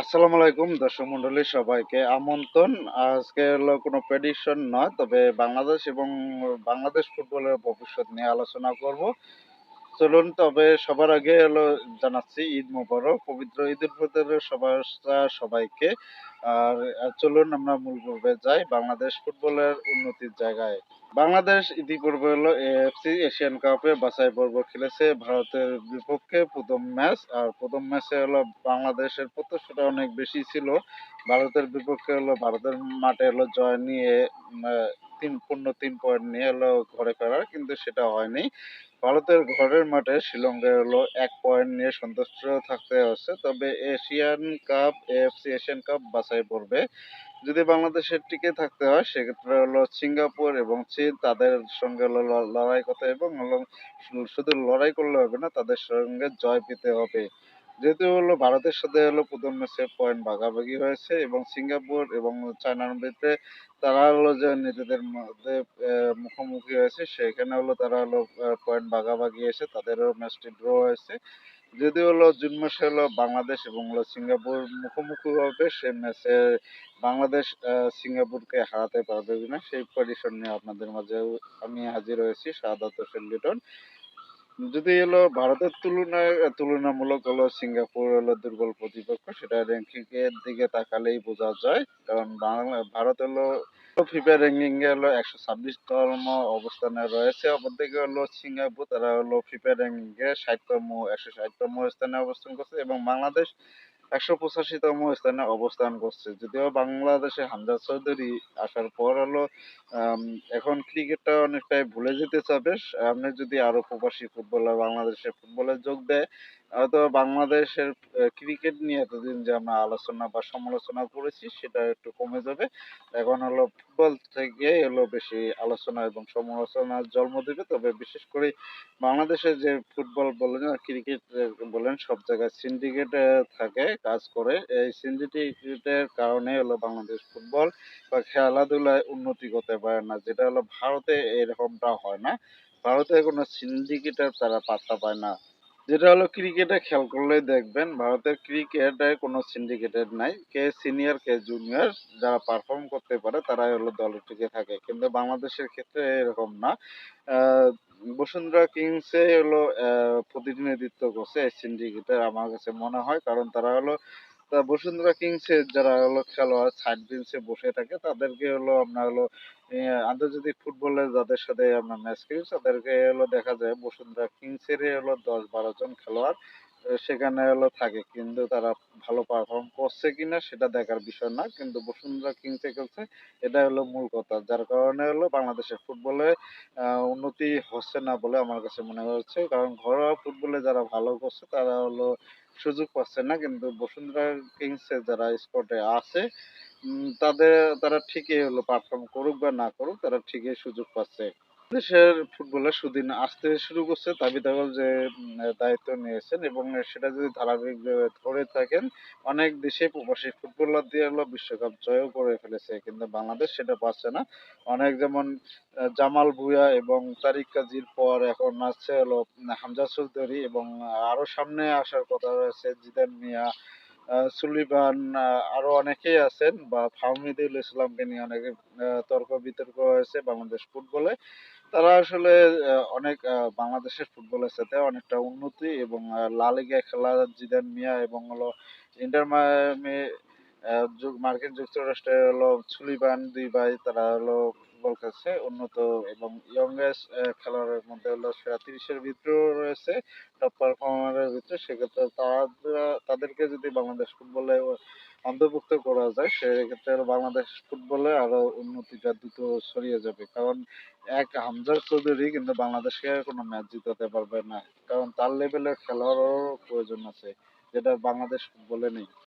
আসসালামু আলাইকুম, দর্শক মন্ডলী সবাইকে আমন্ত্রণ। আজকে হলো কোনো প্রেডিকশন নয়, তবে বাংলাদেশ এবং বাংলাদেশ ফুটবলের ভবিষ্যৎ নিয়ে আলোচনা করব। চলুন, তবে সবার আগে হলো জানাচ্ছি ঈদ মোবারক, পবিত্র ঈদের ফিতরের সবাই সবাইকে। আর চলুন আমরা মূল পর্বে যাই, বাংলাদেশ ফুটবলের উন্নতির জায়গায়। বাংলাদেশ ইতিপূর্বে হলো এএফসি এশিয়ান কাপে বাছাই পর্ব খেলেছে, ভারতের বিপক্ষে প্রথম ম্যাচ, আর প্রথম ম্যাচে হলো বাংলাদেশের প্রত্যাশাটা অনেক বেশি ছিল। ভারতের বিপক্ষে হলো, ভারতের মাঠে হলো জয় নিয়ে তিন, পূর্ণ তিন পয়েন্ট নিয়ে হলো ঘরে ফেরার, কিন্তু সেটা হয়নি। ভারতের ঘরের মাঠে শ্রীলঙ্কা হলো এক পয়েন্ট নিয়ে সন্তুষ্ট থাকতে হচ্ছে। তবে Asian cup, AFC Asian cup বাছাই পড়বে যদি বাংলাদেশের টিকে থাকতে হয়, সেক্ষেত্রে হলো সিঙ্গাপুর এবং চীন তাদের সঙ্গে হলো লড়াই করতে এবং হলো শুধু লড়াই করলে হবে না, তাদের সঙ্গে জয় পেতে হবে। যেহেতু হলো ভারতের সাথে হলো প্রথম ম্যাচে পয়েন্ট ভাগাভাগি হয়েছে এবং সিঙ্গাপুর এবং চায়নার ভিতরে তারা হলো যে নিজেদের মধ্যে মুখোমুখি হয়েছে। সেখানে হলো তারা হলো পয়েন্ট ভাগাভাগি এসে তাদেরও ম্যাচটি ড্র হয়েছে। যদি হলো জুন মাসে হলো বাংলাদেশ এবং হলো সিঙ্গাপুর মুখোমুখি হবে সেই ম্যাচে বাংলাদেশ সিঙ্গাপুরকে হারাতে পারবে কিনা, সেই পজিশন নিয়ে আপনাদের মাঝে আমি হাজির হয়েছি। সাদাত হোসেন লিটন। যদি হলো ভারতের তুলনায় তুলনামূলক হলো সিঙ্গাপুর হলো দুর্বল প্রতিপক্ষ, সেটা র্যাঙ্কিং এর দিকে তাকালেই বোঝা যায়। কারণ বাংলা, ভারত হলো ফিফা র্যাঙ্কিং এ হলো একশো ছাব্বিশতম অবস্থানে রয়েছে। অপরদিকে হলো সিঙ্গাপুর, তারা হলো ফিফা র্যাঙ্কিং এ ষাটতম, একশো ষাটতম স্থানে অবস্থান করছে এবং বাংলাদেশ একশো পঁচাশিতম স্থানে অবস্থান করছে। যদিও বাংলাদেশে হামজা চৌধুরী আসার পর হলো এখন ক্রিকেটটা অনেকটাই ভুলে যেতে চাবে আপনি যদি আরও প্রবাসী ফুটবলার বাংলাদেশে ফুটবলে যোগ দেয় হয়তো বাংলাদেশের ক্রিকেট নিয়ে এতদিন যে আমরা আলোচনা বা সমালোচনা করেছি, সেটা একটু কমে যাবে। এখন হলো ফুটবল থেকে হলো বেশি আলোচনা এবং সমালোচনার জন্ম দেবে। তবে বিশেষ করে বাংলাদেশে যে ফুটবল বলেন আর ক্রিকেট বলেন, সব জায়গায় সিন্ডিকেট থাকে, কাজ করে। এই সিন্ডিকেটের কারণে হলো বাংলাদেশ ফুটবল বা খেলাধুলায় উন্নতি করতে পারে না, যেটা হলো ভারতে এরকমটা হয় না। ভারতে কোনো সিন্ডিকেটের তারা পাত্তা পায় না। যেটা হলো ক্রিকেটে খেয়াল করলেই দেখবেন, ভারতের ক্রিকেটে কোনো সিন্ডিকেটেড নাই। কে সিনিয়র কে জুনিয়র যারা পারফর্ম করতে পারে তারাই হলো দলে টিকে থাকে। কিন্তু বাংলাদেশের ক্ষেত্রে এরকম না। বসুন্ধরা কিংসে হলো প্রতিনিধিত্ব করছে সিন্ডিকেটের আমার কাছে মনে হয়। কারণ তারা হলো তা বসুন্ধরা কিংসের যারা হলো খেলোয়াড় সাইড বেঞ্চে বসে থাকে, তাদেরকে হলো আপনার হলো আন্তর্জাতিক ফুটবলে যাদের সাথে আমরা ম্যাচ খেলি, তাদেরকে হলো দেখা যায় বসুন্ধরা কিংসের হলো দশ বারো জন খেলোয়াড়। সেখানে হলো থাকে, কিন্তু তারা ভালো পারফর্ম করছে কিনা সেটা দেখার বিষয় না, কিন্তু বসুন্ধরা কিংসে খেলছে, এটা হলো মূল কথা। যার কারণে হলো বাংলাদেশের ফুটবলে উন্নতি হচ্ছে না বলে আমার কাছে মনে হচ্ছে। কারণ ঘরোয়া ফুটবলে যারা ভালো করছে, তারা হলো সুযোগ পাচ্ছে না, কিন্তু বসুন্ধরা কিংসে যারা স্পটে আছে তাদের, তারা ঠিকই হলো পারফর্ম করুক বা না করুক, তারা ঠিকই সুযোগ পাচ্ছে। দেশের ফুটবলে সুদিন আসতে শুরু করছে। তাবি তাবল যে দায়িত্ব নিয়েছেন এবং সেটা যদি ধারাবাহিকভাবে ধরে থাকেন, অনেক দেশে প্রবাসী ফুটবলার দিয়ে হলো বিশ্বকাপ জয়ও করে ফেলেছে, কিন্তু বাংলাদেশ সেটা পাচ্ছে না। অনেক যেমন জামাল ভুঁইয়া এবং তারিক কাজীর পর এখন আসছে হলো হামজা চৌধুরী এবং আরও সামনে আসার কথা রয়েছে জিদান মিয়া আহ, সুলিমান আহ, আরও অনেকেই আছেন বা ফাহমিদুল ইসলামকে নিয়ে অনেকে তর্ক বিতর্ক হয়েছে বাংলাদেশ ফুটবলে। তারা আসলে অনেক বাংলাদেশের ফুটবলের সাথে অনেকটা উন্নতি এবং আহ, লা লিগায় খেলা জিদান মিয়া এবং হলো ইন্টার মায়ামি যুগ- মার্কিন যুক্তরাষ্ট্রে হলো সুলিবান দুই ভাই তারা হলো ফুটবল খেলছে উন্নত এবং ইয়ংগেস্ট খেলোয়াড়ের মধ্যে হলো সেরা তিরিশের ভিতরেও রয়েছে টপ পারফর্মারের ভিতরে। সেক্ষেত্রে তারা তাদেরকে যদি বাংলাদেশ ফুটবলে অন্তর্ভুক্ত করা যায়, সেক্ষেত্রে বাংলাদেশ ফুটবলে আরও উন্নতিটা দ্রুত ছড়িয়ে যাবে। কারণ এক হামজা চৌধুরী কিন্তু বাংলাদেশকে কোনো ম্যাচ জিতাতে পারবে না। কারণ তার লেভেলের খেলোয়াড়েরও প্রয়োজন আছে, যেটা বাংলাদেশ ফুটবলে নেই।